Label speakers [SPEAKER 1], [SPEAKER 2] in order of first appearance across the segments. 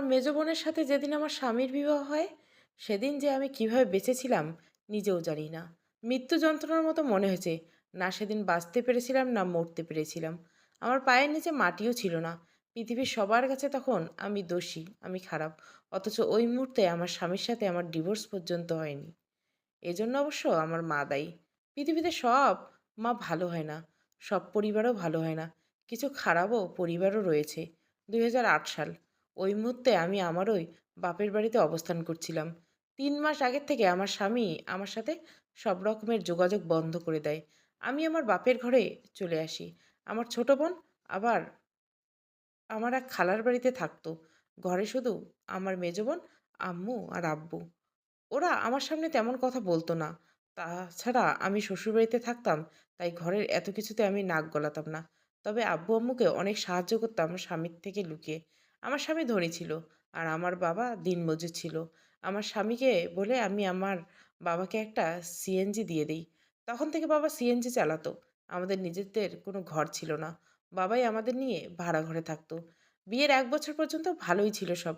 [SPEAKER 1] আমার মেজ বোনের সাথে যেদিন আমার স্বামীর বিবাহ হয়, সেদিন যে আমি কীভাবে বেঁচেছিলাম নিজেও জানি না। মৃত্যু যন্ত্রণার মতো মনে হয়েছে, না সেদিন বাঁচতে পেরেছিলাম, না মরতে পেরেছিলাম। আমার পায়ের নিচে মাটিও ছিল না। পৃথিবীর সবার কাছে তখন আমি দোষী, আমি খারাপ, অথচ ওই মুহূর্তে আমার স্বামীর সাথে আমার ডিভোর্স পর্যন্ত হয়নি। এজন্য অবশ্য আমার মা দায়ী। পৃথিবীতে সব মা ভালো হয় না, সব পরিবারও ভালো হয় না, কিছু খারাপও পরিবারও রয়েছে। দুই হাজার আট সাল ওই মুহূর্তে আমি আমার ওই বাপের বাড়িতে অবস্থান করছিলাম। তিন মাস আগের থেকে আমার স্বামী আমার সাথে সব রকমের যোগাযোগ বন্ধ করে দেয়। আমি আমার বাপের ঘরে চলে আসি। আমার ছোট বোন আবার আমার এক খালার বাড়িতে থাকতো। ঘরে শুধু আমার মেজ বোন, আম্মু আর আব্বু। ওরা আমার সামনে তেমন কথা বলতো না। তাছাড়া আমি শ্বশুরবাড়িতে থাকতাম, তাই ঘরের এত কিছুতে আমি নাক গলাতাম না। তবে আব্বু আম্মুকে অনেক সাহায্য করতাম স্বামীর থেকে লুকিয়ে। আমার স্বামী ধনী ছিল আর আমার বাবা দিনমজুর ছিল। আমার স্বামীকে বলে আমি আমার বাবাকে একটা সিএনজি দিয়ে দিই। তখন থেকে বাবা সিএনজি চালাতো। আমাদের নিজেদের কোনো ঘর ছিল না। বাবাই আমাদের নিয়ে ভাড়া ঘরে থাকতো। বিয়ের এক বছর পর্যন্ত ভালোই ছিল সব।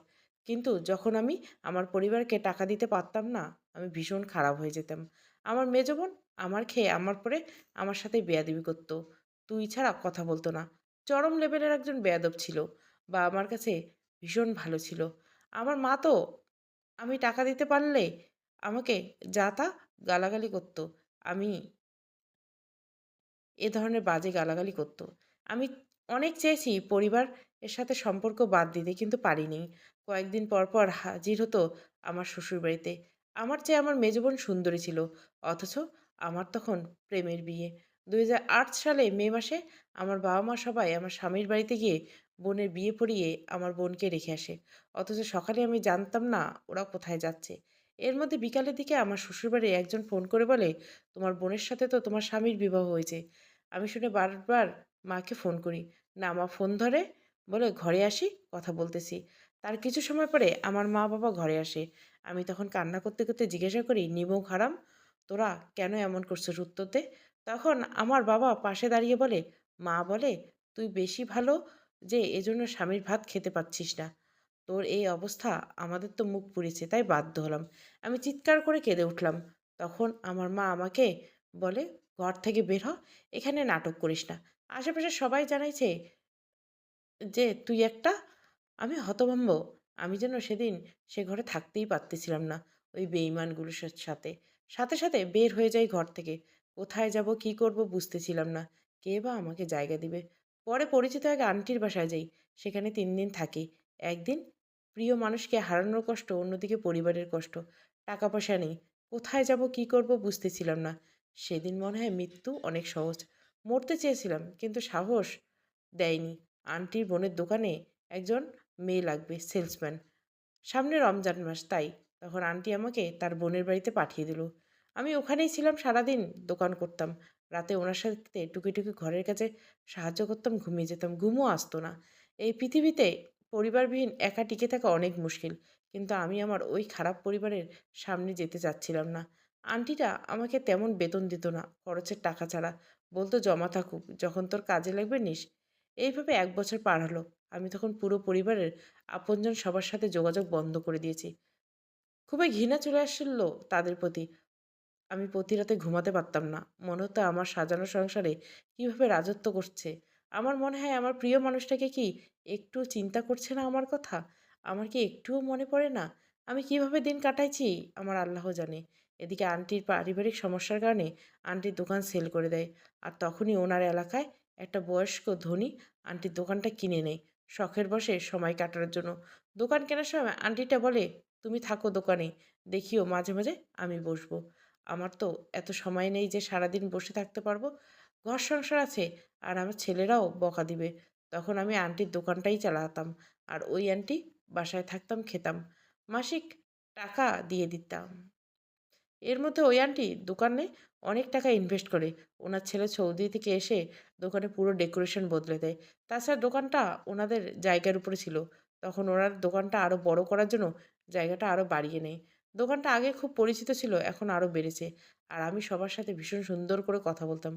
[SPEAKER 1] কিন্তু যখন আমি আমার পরিবারকে টাকা দিতে পারতাম না, আমি ভীষণ খারাপ হয়ে যেতাম। আমার মেজ বোন আমার খেয়ে আমার পরে আমার সাথে বেয়াদবি করতো। তুই ছাড়া কথা বলতো না। চরম লেভেলের একজন বেয়াদব ছিল। বা আমার কাছে ভীষণ ভালো ছিল। আমার মা তো, আমি টাকা দিতে পারলে আমাকে যা তা গালাগালি করতো। আমি এ ধরনের বাজে গালাগালি করতো। আমি অনেক চেয়েছি পরিবার এর সাথে সম্পর্ক বাদ দিতে কিন্তু পারিনি। কয়েকদিন পর পর হাজির হতো আমার শ্বশুরবাড়িতে। আমার চেয়ে আমার মেজ বোন সুন্দরী ছিল, অথচ আমার তখন প্রেমের বিয়ে। দুই হাজার আট সালে মে মাসে আমার বাবা মা সবাই আমার স্বামীর বাড়িতে গিয়ে বোনের বিয়ে পড়িয়ে আমার বোনকে রেখে আসে। অথচ সকালে আমি জানতাম না ওরা কোথায় যাচ্ছে। এর মধ্যে বিকালের দিকে আমার শ্বশুরবাড়ি একজন ফোন করে বলে, তোমার বোনের সাথে তো তোমার স্বামীর বিবাহ হয়েছে। আমি শুনে বারবার মাকে ফোন করি, না মা ফোন ধরে? বলে, ঘরে আসি, কথা বলতেছি। তার কিছু সময় পরে আমার মা বাবা ঘরে আসে। আমি তখন কান্না করতে করতে জিজ্ঞাসা করি নিমক হারাম তোরা কেন এমন করছিস উত্তর দে? তখন আমার বাবা পাশে দাঁড়িয়ে বলে, মা বলে, তুই বেশি ভালো যে, এজন্য স্বামীর ভাত খেতে পাচ্ছিস না। তোর এই অবস্থা আমাদের তো মুখ পুড়েছে, তাই বাধ্য হলাম। আমি চিৎকার করে কেঁদে উঠলাম। তখন আমার মা আমাকে বলে, ঘর থেকে বের হ, এখানে নাটক করিস না। আশেপাশে সবাই জানাইছে যে, তুই একটা, আমি হতভম্ব। আমি যেন সেদিন সে ঘরে থাকতেই পারতেছিলাম না, ওই বেইমানগুলোর সাথে। সাথে সাথে বের হয়ে যাই ঘর থেকে। কোথায় যাব, কি করব বুঝতেছিলাম না। কে বা আমাকে জায়গা দিবে? পরে পরিচিত এক আন্টির বাসায় যাই, সেখানে তিন দিন থাকি। একদিন প্রিয় মানুষকে হারানোর কষ্ট, অন্যদিকে পরিবারের কষ্ট। টাকা পয়সা নেই, কোথায় যাব, কি করব বুঝতেছিলাম না। সেদিন মনে হয় মৃত্যু অনেক সহজ। মরতে চেয়েছিলাম, কিন্তু সাহস দেয়নি। আন্টির বোনের দোকানে একজন মেয়ে লাগবে, সেলসম্যান। সামনে রমজান মাস, তাই তখন আন্টি আমাকে তার বোনের বাড়িতে পাঠিয়ে দিল। আমি ওখানেই ছিলাম সারাদিন, দোকান করতাম। রাতে ওনার সাথে টুকি টুকি ঘরের কাছে সাহায্য করতাম, ঘুমিয়ে যেতাম, ঘুমও আসতো না। এই পৃথিবীতে পরিবারবিহীন একা টিকে থাকা অনেক মুশকিল, কিন্তু আমি আমার ওই খারাপ পরিবারের সামনে যেতে চাচ্ছিলাম না। আন্টিটা আমাকে তেমন বেতন দিত না, খরচের টাকা ছাড়া। বলতো, জমা থাকুক, যখন তোর কাজে লাগবে নিস। এইভাবে এক বছর পার হলো। আমি তখন পুরো পরিবারের আপনজন সবার সাথে যোগাযোগ বন্ধ করে দিয়েছি। খুবই ঘৃণা চলে আসছিল তাদের প্রতি। আমি প্রতি রাতে ঘুমাতে পারতাম না। মনে হতো আমার সাজানো সংসারে কীভাবে রাজত্ব করছে। আমার মনে হয় আমার প্রিয় মানুষটাকে কি একটু চিন্তা করছে না আমার কথা? আমার কি একটুও মনে পড়ে না? আমি কীভাবে দিন কাটাইছি? আমার আল্লাহ জানে। এদিকে আন্টির পারিবারিক সমস্যার কারণে আন্টির দোকান সেল করে দেয়। আর তখনই ওনার এলাকায় একটা বয়স্ক ধনী আন্টির দোকানটা কিনে নেয়। শখের বসে সময় কাটানোর জন্য। দোকান কেনার সময় আন্টিটা বলে, তুমি থাকো দোকানে। দেখিও মাঝে মাঝে আমি বসবো। আমার তো এত সময় নেই যে সারাদিন বসে থাকতে পারব। ঘর সংসার আছে আর আমার ছেলেরাও বকা দিবে। তখন আমি আন্টির দোকানটাই চালাতাম আর ওই আন্টি বাসায় থাকতাম, খেতাম। মাসিক টাকা দিয়ে দিতাম। এর মধ্যে ওই আন্টি দোকানে অনেক টাকা ইনভেস্ট করে। ওনার ছেলে সৌদি থেকে এসে দোকানে পুরো ডেকোরেশন বদলে দেয়। তাছাড়া দোকানটা ওনাদের জায়গার উপরে ছিল। তখন ওনার দোকানটা আরও বড় করার জন্য জায়গাটা আরও বাড়িয়ে নেয়। দোকানটা আগে খুব পরিচিত ছিল, এখন আরও বেড়েছে। আর আমি সবার সাথে ভীষণ সুন্দর করে কথা বলতাম।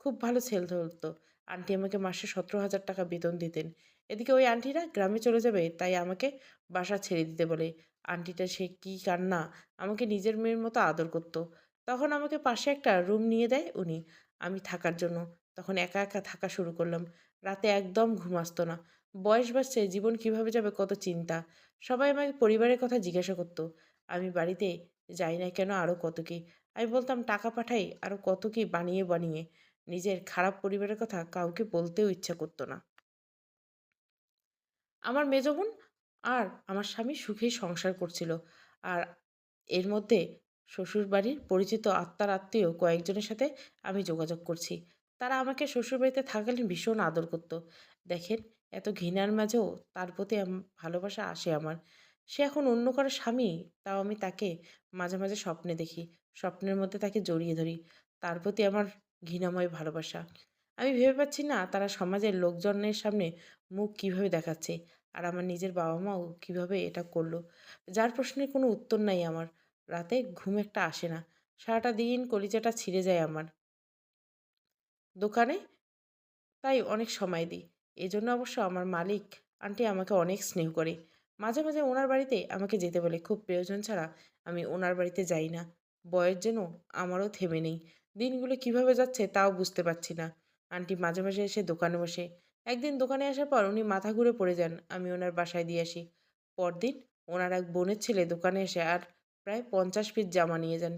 [SPEAKER 1] খুব ভালো সেল ধরতো। আন্টি আমাকে মাসে সতেরো হাজার টাকা বেতন দিতেন। এদিকে ওই আন্টিরা গ্রামে চলে যাবে, তাই আমাকে বাসা ছেড়ে দিতে বলে। আন্টিটা সে কি কান্না, আমাকে নিজের মেয়ের মতো আদর করতো। তখন আমাকে পাশে একটা রুম নিয়ে দেয় উনি। আমি থাকার জন্য। তখন একা একা থাকা শুরু করলাম। রাতে একদম ঘুম আসতো না। বয়স বাড়ছে, জীবন কীভাবে যাবে কত চিন্তা। সবাই আমাকে পরিবারের কথা জিজ্ঞাসা করতো। আমি বাড়িতে যাই না কেন আরও কত কি? আমি বলতাম, টাকা পাঠাই আরও কত কি বানিয়ে বানিয়ে। নিজের খারাপ পরিবারের কথা কাউকে বলতেও ইচ্ছা করতো না। আমার মেজ বোন আর আমার স্বামী সুখেই সংসার করছিল। আর এর মধ্যে শ্বশুরবাড়ির পরিচিত আত্মার আত্মীয় কয়েকজনের সাথে আমি যোগাযোগ করছি। তারা আমাকে শ্বশুরবাড়িতে থাকাকালীন ভীষণ আদর করত। দেখেন, এত ঘৃণার মাঝেও তার প্রতি ভালোবাসা আসে আমার। সে এখন অন্য কারও স্বামী, তাও আমি তাকে মাঝে মাঝে স্বপ্নে দেখি। স্বপ্নের মধ্যে তাকে জড়িয়ে ধরি। তার প্রতি আমার ঘৃণাময় ভালোবাসা। আমি ভেবে পাচ্ছি না তারা সমাজের লোকজনের সামনে মুখ কীভাবে দেখাচ্ছে আর আমার নিজের বাবা মাও কীভাবে এটা করল। যার প্রশ্নের কোনো উত্তর নাই আমার। রাতে ঘুম একটা আসে না। সারাটা দিন কলিজাটা ছিঁড়ে যায় আমার। দোকানে তাই অনেক সময় দিই। এজন্য অবশ্য আমার মালিক, আন্টি আমাকে অনেক স্নেহ করে। মাঝে মাঝে ওনার বাড়িতে আমাকে যেতে বলে, খুব প্রয়োজন ছাড়া আমি ওনার বাড়িতে যাই না। বয়ের যেন আমারও থেমে নেই। দিনগুলো কীভাবে যাচ্ছে তাও বুঝতে পারছি না। আন্টি মাঝে মাঝে এসে দোকানে বসে। একদিন দোকানে আসার পর উনি মাথা ঘুরে পড়ে যান, আমি ওনার বাসায় দিয়ে আসি। পরদিন ওনার এক বোনের ছেলে দোকানে এসে আর প্রায় পঞ্চাশ পিস জামা নিয়ে যান।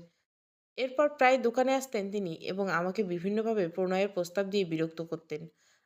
[SPEAKER 1] এরপর প্রায় দোকানে আসতেন তিনি এবং আমাকে বিভিন্নভাবে প্রণয়ের প্রস্তাব দিয়ে বিরক্ত করতেন।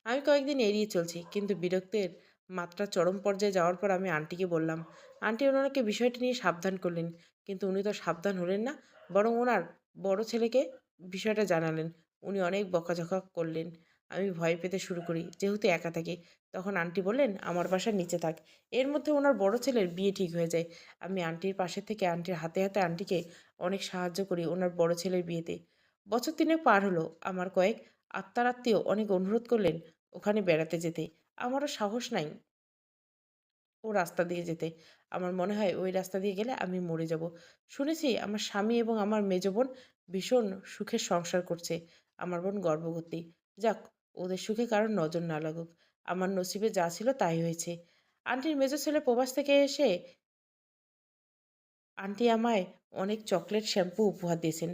[SPEAKER 1] আমি কয়েকদিন এড়িয়ে চলছি, কিন্তু বিরক্তের মাত্রা চরম পর্যায়ে যাওয়ার পর আমি আন্টিকে বললাম, আন্টি, ওনাকে বিষয়টি নিয়ে সাবধান করলেন, কিন্তু উনি তো সাবধান হলেন না, বরং ওনার বড় ছেলেকে বিষয়টা জানালেন, উনি অনেক বকাঝকা করলেন। আমি ভয় পেতে শুরু করি, যেহেতু একা থাকি। তখন আন্টি বললেন, আমার বাসার নিচে থাক, এর মধ্যে ওনার বড় ছেলের বিয়ে ঠিক হয়ে যায়। আমি আন্টির পাশে থেকে আন্টির হাতে হাতে আন্টিকে অনেক সাহায্য করি ওনার বড় ছেলের বিয়েতে। বছর তিনে পার হলো, আমার কয়েক আত্মার আত্মীয় অনেক অনুরোধ করলেন ওখানে বেড়াতে যেতে। আমারও সাহস নাই ও রাস্তা দিয়ে যেতে। আমার মনে হয় ওই রাস্তা দিয়ে গেলে আমি মরে যাব। শুনেছি আমার স্বামী এবং আমার মেজ বোন ভীষণ সুখের সংসার করছে। আমার বোন গর্ভবতী। যাক, ওদের সুখে কারোর নজর না লাগুক। আমার নসিবে যা ছিল তাই হয়েছে। আন্টির মেজ ছেলে প্রবাস থেকে এসে আন্টি আমায় অনেক চকলেট, শ্যাম্পু উপহার দিয়েছেন।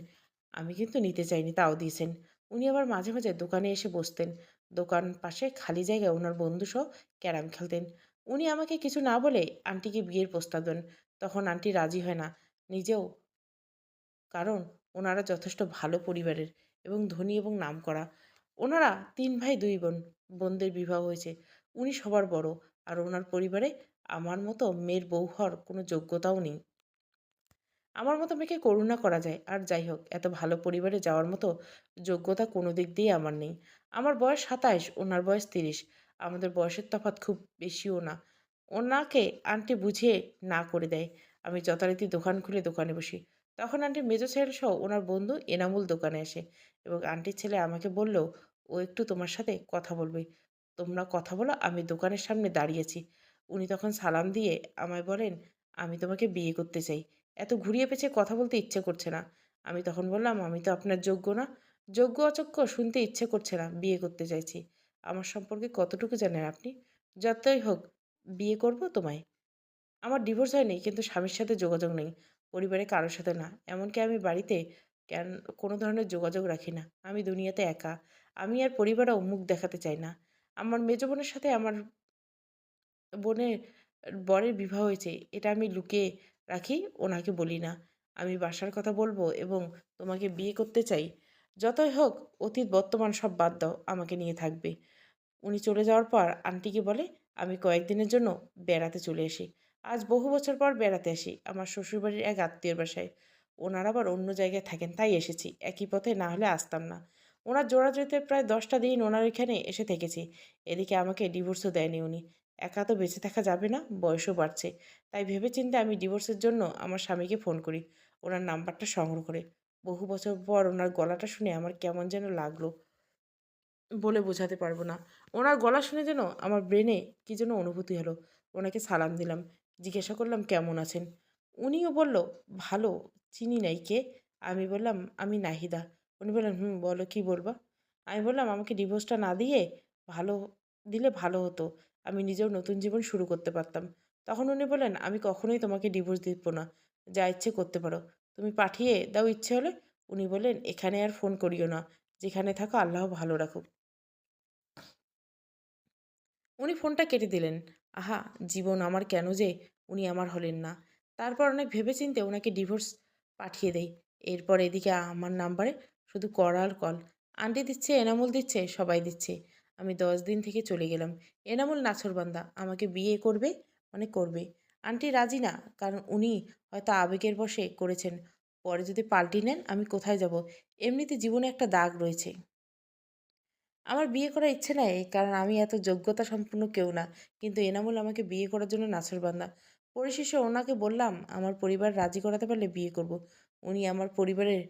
[SPEAKER 1] আমি কিন্তু নিতে চাইনি, তাও দিয়েছেন। উনি আবার মাঝে মাঝে দোকানে এসে বসতেন। দোকান পাশে খালি জায়গায় ওনার বন্ধুসহ ক্যারাম খেলতেন। উনি আমাকে কিছু না বলে আন্টিকে বিয়ের প্রস্তাব দেন। তখন আন্টি রাজি হয় না। নিজেও কারণ ওনারা যথেষ্ট ভালো পরিবারের এবং ধনী এবং নাম করা ওনারা তিন ভাই, দুই বোন, বোনদের বিবাহ হয়েছে। উনি সবার বড়। আর ওনার পরিবারে আমার মতো মেয়ের বউ হওয়ার কোনো যোগ্যতাও নেই। আমার মতো মেয়েকে করুণা করা যায়। আর যাই হোক, এত ভালো পরিবারে যাওয়ার মতো যোগ্যতা কোনো দিক দিয়ে আমার নেই। আমার বয়স সাতাইশ, ওনার বয়স তিরিশ। আমাদের বয়সের তফাৎ খুব বেশিও না। ওনাকে আন্টি বুঝিয়ে না করে দেয়। আমি যথারীতি দোকান খুলে দোকানে বসি। তখন আন্টি মেজো ছেলে সহ ওনার বন্ধু এনামুল দোকানে আসে এবং আন্টির ছেলে আমাকে বলল ও একটু তোমার সাথে কথা বলবে। তোমরা কথা বলো, আমি দোকানের সামনে দাঁড়িয়েছি উনি তখন সালাম দিয়ে আমায় বলেন, আমি তোমাকে বিয়ে করতে চাই। এত ঘুরিয়ে পেঁচিয়ে কথা বলতে ইচ্ছে করছে না। আমি তখন বললাম, আমি তো আপনার যোগ্য না। যোগ্য অযোগ্য শুনতে ইচ্ছে করছে না, বিয়ে করতে চাইছি। আমার সম্পর্কে কতটুকু জানেন আপনি? যতই হোক, বিয়ে করব তোমায়। আমার ডিভোর্স হয়নি, কিন্তু স্বামীর সাথে যোগাযোগ নেই। পরিবারে কারোর সাথে না। এমনকি আমি বাড়িতে কেন, কোনো ধরনের যোগাযোগ রাখি না। আমি দুনিয়াতে একা। আমি আর পরিবারেও মুখ দেখাতে চাই না। আমার মেজ বোনের সাথে আমার বোনের বরের বিবাহ হয়েছে। এটা আমি লুকিয়ে রাখি ওনাকে বলি না। আমি বাসার কথা বলব এবং তোমাকে বিয়ে করতে চাই। যতই হোক, অতীত, বর্তমান সব বাদ দাও, আমাকে নিয়ে থাকবে। উনি চলে যাওয়ার পর আন্টিকে বলে, আমি কয়েকদিনের জন্য বেড়াতে চলে আসি। আজ বহু বছর পর বেড়াতে আসি, আমার শ্বশুরবাড়ির এক আত্মীয়র বাসায়। ওনার আবার অন্য জায়গায় থাকেন, তাই এসেছি। একই পথে না হলে আসতাম না। ওনার জোড়া জোড়াজড়িতে প্রায় দশটা দিন ওনার এখানে এসে থেকেছি। এদিকে আমাকে ডিভোর্সও দেয়নি উনি। একা তো বেঁচে থাকা যাবে না, বয়সও বাড়ছে। তাই ভেবেচিন্তে আমি ডিভোর্সের জন্য আমার স্বামীকে ফোন করি, ওনার নাম্বারটা সংগ্রহ করে। বহু বছর পর ওনার গলাটা শুনে আমার কেমন যেন লাগল। বলে বোঝাতে পারব না। ওনার গলা শুনে যেন আমার ব্রেনে কী যেন অনুভূতি হলো। ওনাকে সালাম দিলাম, জিজ্ঞাসা করলাম, কেমন আছেন? উনিও বলল, ভালো, চিনি নাই কে? আমি বললাম, আমি নাহিদা। উনি বললেন, হুম, বলো কি বলবা? আমি বললাম, আমাকে ডিভোর্সটা না দিয়ে ভালো, দিলে ভালো হতো। আমি নিজেও নতুন জীবন শুরু করতে পারতাম। তখন উনি বলেন আমি কখনোই তোমাকে ডিভোর্স দিব না। যা ইচ্ছে করতে পারো। তুমি পাঠিয়ে দাও, ইচ্ছে হলে। উনি বলেন এখানে আর ফোন করিও না। যেখানে থাকো, আল্লাহ ভালো রাখুক। উনি ফোনটা কেটে দিলেন। আহা, জীবন আমার কেন যে? উনি আমার হলেন না। তারপর অনেক ভেবেচিন্তে ওনাকে ডিভোর্স পাঠিয়ে দেই। এরপর এদিকে আমার নাম্বারে শুধু কল আর কল আন্টি দিচ্ছে, এনামুল দিচ্ছে, সবাই দিচ্ছে। আমি দশ দিন থেকে চলে গেলাম। এনামুল নাছরবান্দা আমাকে বিয়ে করবে মানে করবে। আন্টি রাজি না, কারণ উনি হয়তো আবেগের বশে করেছেন। পরে যদি পাল্টি নেন, আমি কোথায় যাব? এমনিতে জীবনে একটা দাগ রয়েছে। আমার বিয়ে করার ইচ্ছে নাই, কারণ আমি এত যোগ্যতা সম্পন্ন কেউ না। কিন্তু এনামুল আমাকে বিয়ে করার জন্য নাছরবান্দা পরিশেষে ওনাকে বললাম, আমার পরিবার রাজি করাতে পারলে বিয়ে করব। উনি আমার পরিবারের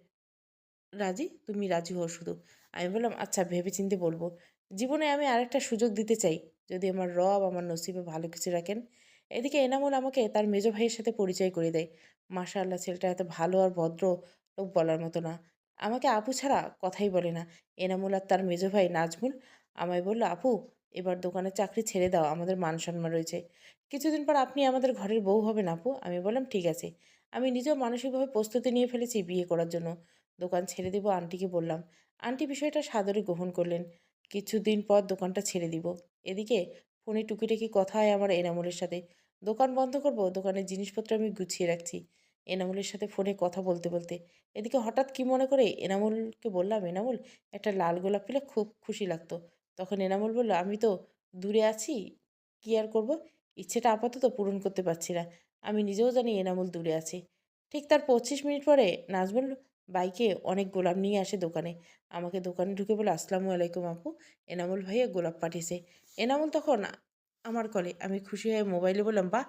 [SPEAKER 1] রাজি, তুমি রাজি হও শুধু। আমি বললাম আচ্ছা ভেবেচিন্তে বলব। জীবনে আমি আরেকটা সুযোগ দিতে চাই। যদি আমার রব আমার নসিবে ভালো কিছু রাখেন। এদিকে এনামুল আমাকে তার মেজ ভাইয়ের সাথে পরিচয় করে দেয়। মাশা আল্লাহ ছেলেটা এত ভালো আর ভদ্র লোক বলার মতো না। আমাকে আপু ছাড়া কথাই বলে না। এনামুল আর তার মেজ ভাই নাজমুল আমায় বলল, আপু, এবার দোকানের চাকরি ছেড়ে দাও, আমাদের মান সম্মান রয়েছে। কিছুদিন পর আপনি আমাদের ঘরের বউ হবেন, আপু। আমি বললাম, ঠিক আছে। আমি নিজেও মানসিকভাবে প্রস্তুতি নিয়ে ফেলেছি বিয়ে করার জন্য। দোকান ছেড়ে দিব, আন্টিকে বললাম। আন্টি বিষয়টা সাদরে গ্রহণ করলেন। কিছুদিন পর দোকানটা ছেড়ে দিব। এদিকে ফোনে টুকিটাকি কথা হয় আমার এনামুলের সাথে। দোকান বন্ধ করব, দোকানের জিনিসপত্র আমি গুছিয়ে রাখছি। এনামুলের সাথে ফোনে কথা বলতে বলতে। এদিকে হঠাৎ কি মনে করে এনামুলকে বললাম, এনামুল, একটা লাল গোলাপ পেলে খুব খুশি লাগতো। তখন এনামুল বলল, আমি তো দূরে আছি, কি আর করব? ইচ্ছেটা আপাতত পূরণ করতে পারছি না। আমি নিজেও জানি এনামুল দূরে আছে। ঠিক তার পঁচিশ মিনিট পরে নাজমুল বাইকে অনেক গোলাপ নিয়ে আসে দোকানে। আমাকে দোকানে ঢুকে বলে, আসসালামু আলাইকুম আপু। এনামুল ভাইয়া গোলাপ পাঠিয়েছে। এনামুল তখন আমার কলে, আমি খুশি হয়ে মোবাইলে বললাম বা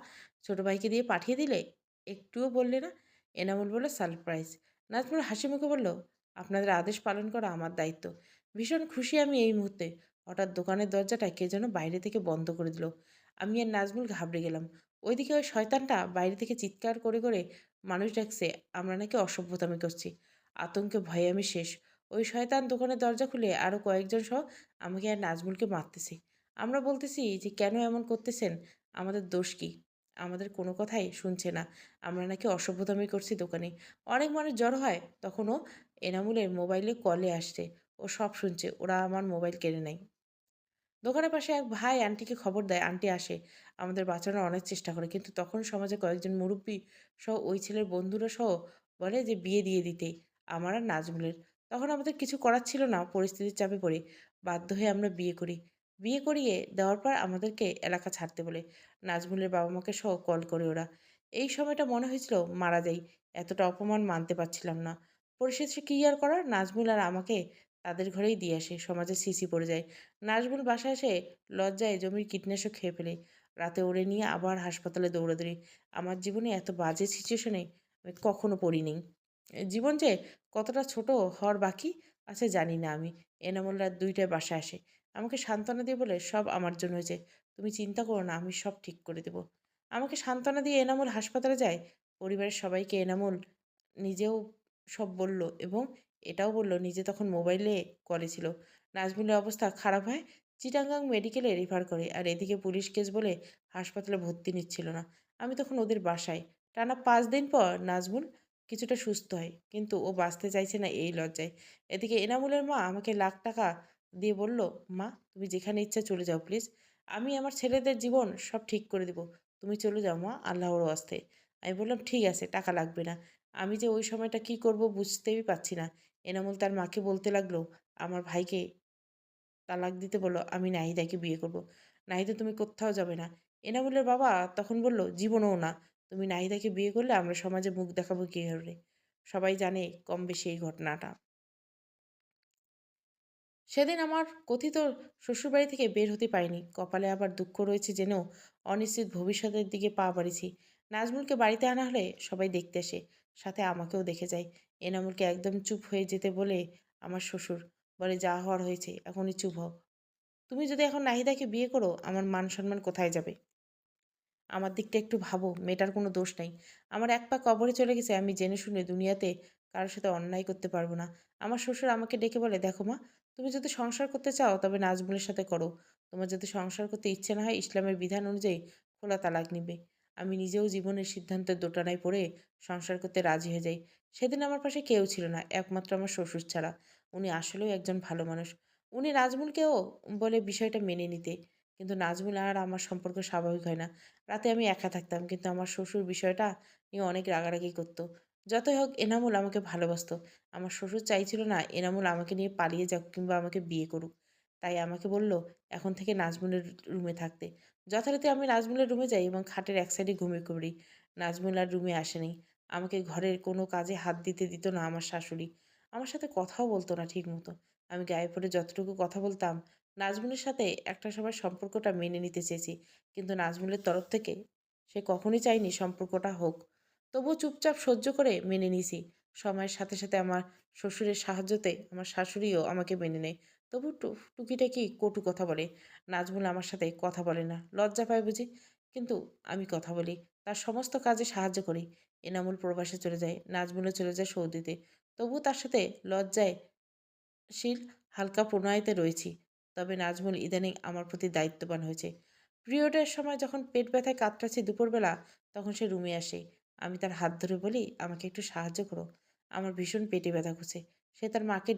[SPEAKER 1] ছোটো ভাইকে দিয়ে পাঠিয়ে দিলে? একটুও বললে না। এনামুল বলল, সারপ্রাইজ। নাজমুল হাসি মুখে বলল, আপনাদের আদেশ পালন করা আমার দায়িত্ব। ভীষণ খুশি আমি এই মুহূর্তে। হঠাৎ দোকানের দরজাটা কে যেন বাইরে থেকে বন্ধ করে দিল। আমি আর নাজমুল ঘাবড়ে গেলাম। ওইদিকে ওই শয়তানটা বাইরে থেকে চিৎকার করে করে মানুষ ডাকছে, আমরা নাকি অসভ্যতামি করছি। আতঙ্কে ভয়ে আমি শেষ। ওই শয়তান দোকানের দরজা খুলে আরও কয়েকজন সহ আমাকে আর নাজমুলকে মারতেছে। আমরা বলতেছি যে, কেন এমন করতেছেন? আমাদের দোষ কি? আমাদের কোনো কথাই শুনছে না। আমরা নাকি অসভ্যতামি করছি দোকানে। অনেক মানুষ জড়ো হয়, তখনও এনামুলের মোবাইলে কলে আসছে। ও সব শুনছে, ওরা আমার মোবাইল কেড়ে নেয়। দোকানের পাশে এক ভাই আন্টিকে খবর দেয়, আন্টি আসে। আমাদের বাঁচানোর অনেক চেষ্টা করে, কিন্তু তখন সমাজে কয়েকজন মুরব্বী সহ ওই ছেলের বন্ধুরা সহ বলে যে, বিয়ে দিয়ে দিতে। আমার আর নাজমুলের। তখন আমাদের কিছু করার ছিল না, পরিস্থিতির চাপে পড়ে। বাধ্য হয়ে আমরা বিয়ে করি। বিয়ে করিয়ে দেওয়ার পর আমাদেরকে এলাকা ছাড়তে বলে, নাজমুলের বাবা মাকে সহ কল করে ওরা। এই সময়টা মনে হয়েছিল, মারা যাই। এতটা অপমান মানতে পারছিলাম না। পরিশেষে কী আর করার? নাজমুল আর আমাকে তাদের ঘরেই দিয়ে আসে, সমাজে সিসি পড়ে যায়। নাজমুল বাসায় এসে লজ্জায় জমির কীটনাশক খেয়ে ফেলে। রাতে ওরে নিয়ে আবার হাসপাতালে দৌড়াদৌড়ি। আমার জীবনে এত বাজে সিচুয়েশনে আমি কখনো পড়িনি। জীবন যে কতটা ছোট হওয়ার বাকি আছে জানি না আমি। এনামুল রাত দুইটায় বাসায় আসে। আমাকে সান্ত্বনা দিয়ে বলে, সব আমার জন্য হয়েছে। তুমি চিন্তা করো না, আমি সব ঠিক করে দেব। আমাকে সান্ত্বনা দিয়ে এনামুল হাসপাতালে যায়। পরিবারের সবাইকে এনামুল নিজেও সব বলল এবং এটাও বলল, নিজে তখন মোবাইলে কলে ছিল। নাজমুলের অবস্থা খারাপ হয় চিটাঙ্গাং মেডিকেলে রেফার করে। আর এদিকে পুলিশ কেস বলে হাসপাতালে ভর্তি নিচ্ছিল না। আমি তখন ওদের বাসায়। টানা পাঁচ দিন পর নাজমুল কিছুটা সুস্থ হয়। কিন্তু ও বাঁচতে চাইছে না এই লজ্জায়। এদিকে এনামুলের মা আমাকে লাখ টাকা দিয়ে বলল, মা, তুমি যেখানে ইচ্ছা চলে যাও প্লিজ আমি আমার ছেলেদের জীবন সব ঠিক করে দেব। তুমি চলে যাও মা, আল্লাহর আস্তে আমি বললাম, ঠিক আছে, টাকা লাগবে না। আমি যে ওই সময়টা কি করব বুঝতেই পারছি না। এনামুল তার মাকে বলতে লাগল, আমার ভাইকে তালাক দিতে বলল আমি নাহিদাকে বিয়ে করব। নাহিদা, তুমি কোথাও যাবে না। এনামুলের বাবা তখন বলল, জীবনও না। তুমি নাহিদাকে বিয়ে করলে আমরা সমাজে মুখ দেখাবো কী হবে সবাই জানে কম বেশি এই ঘটনাটা। সেদিন আমার কথিত শ্বশুরবাড়ি থেকে বের হতে পারিনি। কপালে আবার দুঃখ রয়েছে জেনেও অনিশ্চিত ভবিষ্যতের দিকে পা বাড়িছি নাজমুলকে বাড়িতে আনা হলে সবাই দেখতে আসে, সাথে আমাকেও দেখে যায়। এনামুলকে একদম চুপ হয়ে যেতে বলে আমার শ্বশুর, বলে, যা হওয়ার হয়েছে, এখনই চুপ হও। তুমি যদি এখন নাহিদাকে বিয়ে করো, আমার মান সম্মান কোথায় যাবে? আমার দিকটা একটু ভাবো, মেয়েটার কোনো দোষ নাই। আমার এক পা কবরে চলে গেছে, আমি জেনে শুনে দুনিয়াতে কারোর সাথে অন্যায় করতে পারব না। আমার শ্বশুর আমাকে ডেকে বলে, দেখো মা, তুমি যদি সংসার করতে চাও, তবে নাজমুলের সাথে করো। তোমার যদি সংসার করতে ইচ্ছে না হয়, ইসলামের বিধান অনুযায়ী খোলা তালাক নিবে। আমি নিজেও জীবনের সিদ্ধান্তের দোটানায় পড়ে সংসার করতে রাজি হয়ে যাই। সেদিন আমার পাশে কেউ ছিল না, একমাত্র আমার শ্বশুর ছাড়া। উনি আসলেও একজন ভালো মানুষ। উনি নাজমুলকেও বলে বিষয়টা মেনে নিতে। কিন্তু নাজমুল আর আমার সম্পর্ক স্বাভাবিক হয় না। রাতে আমি একা থাকতাম, কিন্তু আমার শ্বশুর বিষয়টা নিয়ে অনেক রাগারাগি করতো। যতই হোক, এনামুল আমাকে ভালোবাসতো। আমার শ্বশুর চাইছিল না এনামুল আমাকে নিয়ে পালিয়ে যাক কিংবা আমাকে বিয়ে করুক। তাই আমাকে বলল, এখন থেকে নাজমুলের রুমে থাকতে। যথারীতি আমি নাজমুলের রুমে যাই এবং খাটের এক সাইডে ঘুমিয়ে পড়ি। নাজমুল আর রুমে আসেনি। আমাকে ঘরের কোনো কাজে হাত দিতে দিত না আমার শাশুড়ি। আমার সাথে কথাও বলতো না ঠিক মতো আমি গায়ে পড়ে যতটুকু কথা বলতাম নাজমুলের সাথে একটা সময় সম্পর্কটা মেনে নিতে চেয়েছি। কিন্তু নাজমুলের তরফ থেকে সে কখনই চায়নি সম্পর্কটা হোক। তবুও চুপচাপ সহ্য করে মেনে নিয়েছি। সময়ের সাথে সাথে আমার শ্বশুরের সাহায্যতে আমার শাশুড়িও আমাকে মেনে নেয়। তবু টুকিটাকি কটু কথা বলে। নাজমুল আমার সাথে কথা বলে না। লজ্জা পায় বুঝি? কিন্তু আমি কথা বলি। তার সমস্ত কাজে সাহায্য করি। এনামুল প্রবাসে চলে যায়, নাজমুলও চলে যায় সৌদিতে। তবু তার সাথে লজ্জায় শীল, হালকা প্রণয়তে রয়েছি। তবে নাজমুল ইদানিং আমার প্রতি দায়িত্ববান হয়েছে। পিরিয়ডের সময় যখন পেট ব্যথায় কাতরাচ্ছি দুপুরবেলা, তখন সে রুমে আসে। আমি তার হাত ধরে বলি, আমাকে একটু সাহায্য করো। আমার ভীষণ পেটে ব্যথা করছে। সে তার মাকে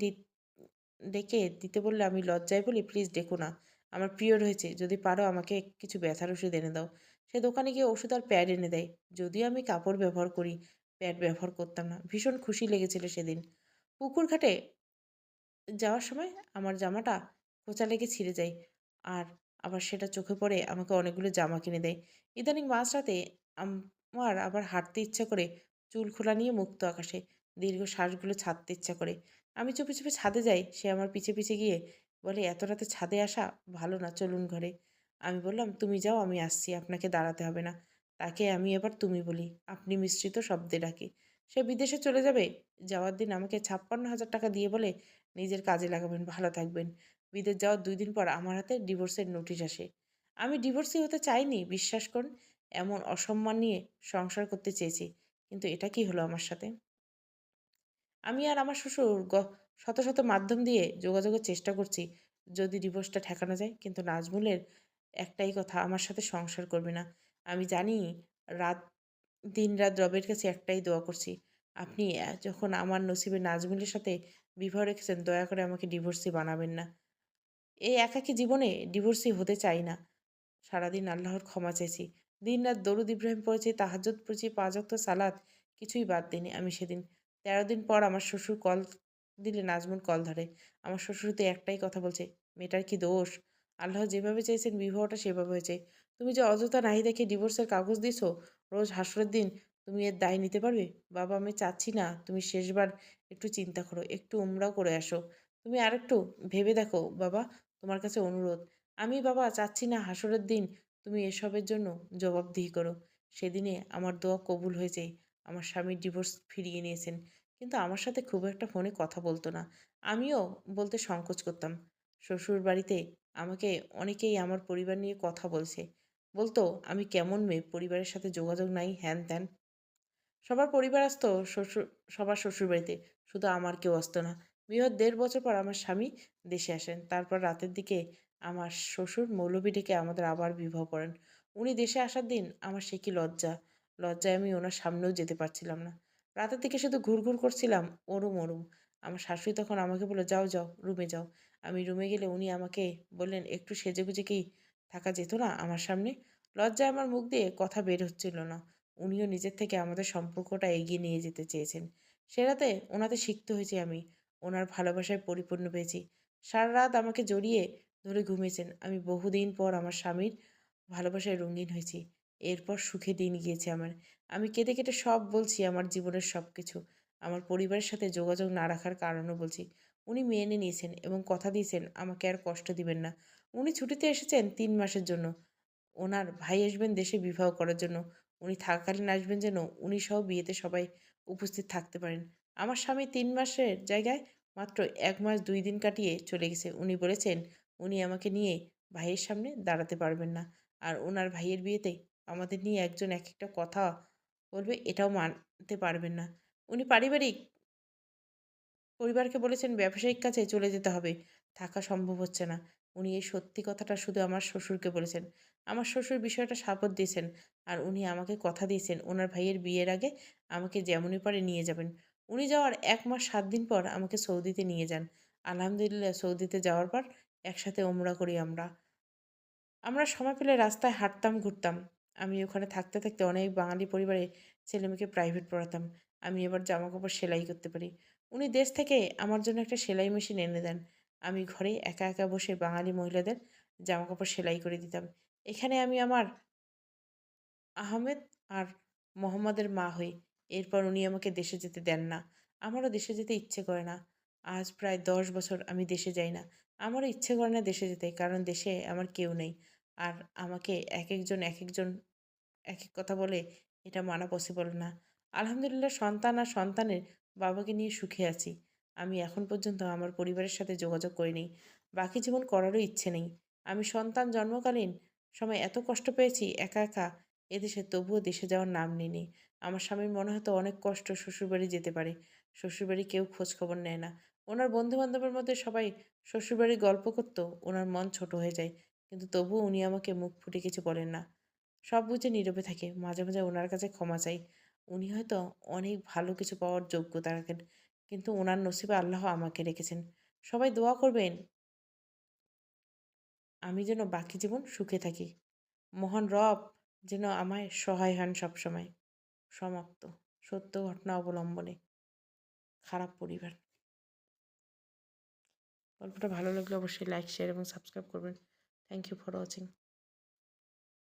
[SPEAKER 1] ডেকে দিতে বললে, আমি লজ্জায় বলি, প্লিজ ডেকো না। আমার পিরিয়ড হয়েছে। যদি পারো, আমাকে কিছু ব্যথার ওষুধ এনে দাও। সে দোকানে গিয়ে ওষুধ আর প্যাড এনে দেয়। যদিও আমি কাপড় ব্যবহার করি, প্যাড ব্যবহার করতাম না। ভীষণ খুশি লেগেছিল সেদিন। পুকুর ঘাটে যাওয়ার সময় আমার জামাটা খোঁচা লেগে ছিঁড়ে যায়। আর আবার সেটা চোখে পড়ে আমাকে অনেকগুলো জামা কিনে দেয়। ইদানিং মাঝরাতে আমার আবার হাঁটতে ইচ্ছা করে চুল খোলা নিয়ে মুক্ত আকাশে, দীর্ঘ শ্বাসগুলো ছাড়তে ইচ্ছা করে। আমি চুপি চুপি ছাদে যাই, সে আমার পিছে পিছে গিয়ে বলে, এত রাতে ছাদে আসা ভালো না, চলুন ঘরে। আমি বললাম, তুমি যাও, আমি আসছি, আপনাকে দাঁড়াতে হবে না। তাকে আমি এবার তুমি বলি, আপনি মিশ্রিত শব্দে ডাকি। সে বিদেশে চলে যাবে, যাওয়ার দিন আমাকে ছাপ্পান্ন হাজার টাকা দিয়ে বলে, নিজের কাজে লাগাবেন, ভালো থাকবেন। বিদেশ যাওয়ার দুই দিন পর আমার হাতে ডিভোর্সের নোটিশ আসে। আমি ডিভোর্সি হতে চাইনি, বিশ্বাস করুন, এমন অসম্মান নিয়ে সংসার করতে চেয়েছি, কিন্তু এটা কি হলো আমার সাথে? আমি আর আমার শ্বশুর শত শত মাধ্যম দিয়ে যোগাযোগের চেষ্টা করছি, যদি ডিভোর্সটা ঠেকানো যায়, কিন্তু নাজমুলের একটাই কথা, আমার সাথে সংসার করবে না। আমি জানি রাত, দিন রাত রবের কাছে একটাই দোয়া করছি, আপনি যখন আমার নসিবে নাজমুলের সাথে বিবাহ রেখেছেন, দয়া করে আমাকে ডিভোর্সি বানাবেন না। এই একাকী জীবনে ডিভোর্সি হতে চাই না। সারাদিন আল্লাহর ক্ষমা চেয়েছি। দিন রাত দরুদ ইব্রাহিম পড়েছি, তাহাজ্জুদ পড়েছি পাঁচ ওয়াক্ত সালাত, কিছুই বাদ দিইনি আমি সেদিন। তেরো দিন পর আমার শ্বশুর কল দিলে নাজমুল কল ধরে। আমার শ্বশুর তো একটাই কথা বলছে, মেয়েটার কি দোষ? আল্লাহ যেভাবে চেয়েছেন বিবাহটা সেভাবে হয়েছে। তুমি যে অযথা নাহিদাকে ডিভোর্সের কাগজ দিছো, রোজ হাসরের দিন তুমি এর দায় নিতে পারবে? বাবা, আমি চাচ্ছি না, তুমি শেষবার একটু চিন্তা করো, একটু উমরাও করে আসো। তুমি আরেকটু ভেবে দেখো, বাবা তোমার কাছে অনুরোধ। আমি বাবা চাচ্ছি না হাসরের দিন তুমি এসবের জন্য জবাবদিহি করো। সেদিনে আমার দোয়া কবুল হয়েছে আমার স্বামীর ডিভোর্স ফিরিয়ে নিয়েছেন। কিন্তু আমার সাথে খুব একটা ফোনে কথা বলতো না। আমিও বলতে সংকোচ করতাম। শ্বশুর বাড়িতে আমাকে অনেকেই আমার পরিবার নিয়ে কথা বলছে। বলতো, আমি কেমন মেয়ে? পরিবারের সাথে যোগাযোগ নাই, হ্যান ত্যান। সবার পরিবার আসতো শ্বশুর, সবার শ্বশুর বাড়িতে শুধু আমার কেউ আসতো না। বিয়ের দেড় বছর পর আমার স্বামী দেশে আসেন। তারপর রাতের দিকে আমার শ্বশুর মৌলবী ডেকে আমাদের আবার বিবাহ করেন। উনি দেশে আসার দিন আমার সে কি লজ্জা। লজ্জায় আমি ওনার সামনেও যেতে পারছিলাম না। রাতের দিকে শুধু ঘুরঘুর করছিলাম ওরুম ওরুম। আমার শাশুড়ি তখন আমাকে বলল, যাও যাও, রুমে যাও। আমি রুমে গেলে উনি আমাকে বললেন, একটু সেজেগুজে কি থাকা যেত না আমার সামনে? লজ্জায় আমার মুখ দিয়ে কথা বের হচ্ছিল না। উনিও নিজের থেকে আমাদের সম্পর্কটা এগিয়ে নিয়ে যেতে চেয়েছেন। সে রাতে ওনাতে শিখতে হয়েছে আমি। ওনার ভালোবাসায় পরিপূর্ণ পেয়েছি। সারা রাত আমাকে জড়িয়ে ধরে ঘুমিয়েছেন। আমি বহুদিন পর আমার স্বামীর ভালোবাসায় রঙিন হয়েছি। এরপর সুখে দিন গিয়েছে আমার। আমি কেটে কেটে সব বলছি, আমার জীবনের সব কিছু আমার পরিবারের সাথে যোগাযোগ না রাখার কারণও বলছি। উনি মেনে নিয়েছেন এবং কথা দিয়েছেন, আমাকে আর কষ্ট দিবেন না। উনি ছুটিতে এসেছেন তিন মাসের জন্য। ওনার ভাই আসবেন দেশে বিবাহ করার জন্য। উনি থাকাকালীন আসবেন যেন উনি সহ বিয়েতে সবাই উপস্থিত থাকতে পারেন। আমার স্বামী তিন মাসের জায়গায় মাত্র এক মাস দুই দিন কাটিয়ে চলে গেছে। উনি বলেছেন, উনি আমাকে নিয়ে ভাইয়ের সামনে দাঁড়াতে পারবেন না। আর ওনার ভাইয়ের বিয়েতে আমাদের নিয়ে একজন এক একটা কথা বলবে এটাও মানতে পারবেন না। উনি পারিবারিক পরিবারকে বলেছেন, ব্যবসায়িক কাছে চলে যেতে হবে। থাকা সম্ভব হচ্ছে না। উনি এই সত্যি কথাটা শুধু আমার শ্বশুরকে বলেছেন। আমার শ্বশুর বিষয়টা সাপোর্ট দিয়েছেন। আর উনি আমাকে কথা দিয়েছেন, ওনার ভাইয়ের বিয়ের আগে আমাকে যেমনই পারে নিয়ে যাবেন। উনি যাওয়ার এক মাস সাত দিন পর আমাকে সৌদিতে নিয়ে যান। আলহামদুলিল্লাহ সৌদিতে যাওয়ার পর একসাথে ওমরা করি আমরা। আমরা সময় পেলে রাস্তায় হাঁটতাম, ঘুরতাম। আমি ওখানে থাকতে থাকতে অনেক বাঙালি পরিবারে ছেলেমেয়েকে প্রাইভেট পড়াতাম। আমি এবার জামা কাপড় সেলাই করতে পারি। উনি দেশ থেকে আমার জন্য একটা সেলাই মেশিন এনে দেন। আমি ঘরে একা একা বসে বাঙালি মহিলাদের জামা কাপড় সেলাই করে দিতাম। এখানে আমি আমার আহমেদ আর মোহাম্মদের মা হই। এরপর উনি আমাকে দেশে যেতে দেন না। আমারও দেশে যেতে ইচ্ছে করে না। আজ প্রায় দশ বছর আমি দেশে যাই না। আমারও ইচ্ছে করে না দেশে যেতে, কারণ দেশে আমার কেউ নেই। আর আমাকে এক একজন এক একজন এক এক কথা বলে এটা মানা পসিবল না। আলহামদুলিল্লাহ, সন্তান আর সন্তানের বাবাকে নিয়ে সুখে আছি। আমি এখন পর্যন্ত আমার পরিবারের সাথে যোগাযোগ করিনি। বাকি জীবন করারও ইচ্ছে নেই। আমি সন্তান জন্মকালীন সময় এত কষ্ট পেয়েছি, একা একা এদেশে তবুও দেশে যাওয়ার নাম নিইনি। আমার স্বামীর মনে হতো অনেক কষ্ট শ্বশুরবাড়ি যেতে পারে। শ্বশুরবাড়ি কেউ খোঁজখবর নেয় না। ওনার বন্ধু বান্ধবের মধ্যে সবাই শ্বশুরবাড়ির গল্প করতো, ওনার মন ছোট হয়ে যায়। কিন্তু তবুও উনি আমাকে মুখ ফুটে কিছু বলেন না। সব বুঝে নীরবে থাকে। মাঝে মাঝে ওনার কাছে ক্ষমা চাই। উনি হয়তো অনেক ভালো কিছু পাওয়ার যোগ্যতা রাখেন কিন্তু ওনার নসিবে আল্লাহ আমাকে রেখেছেন। সবাই দোয়া করবেন। আমি যেন বাকি জীবন সুখে থাকি। মহান রব যেন আমায় সহায় হন সবসময়। সমাপ্ত। সত্য ঘটনা অবলম্বনে। খারাপ পরিবার। গল্পটা ভালো লাগলে অবশ্যই লাইক শেয়ার এবং সাবস্ক্রাইব করবেন। Thank you for watching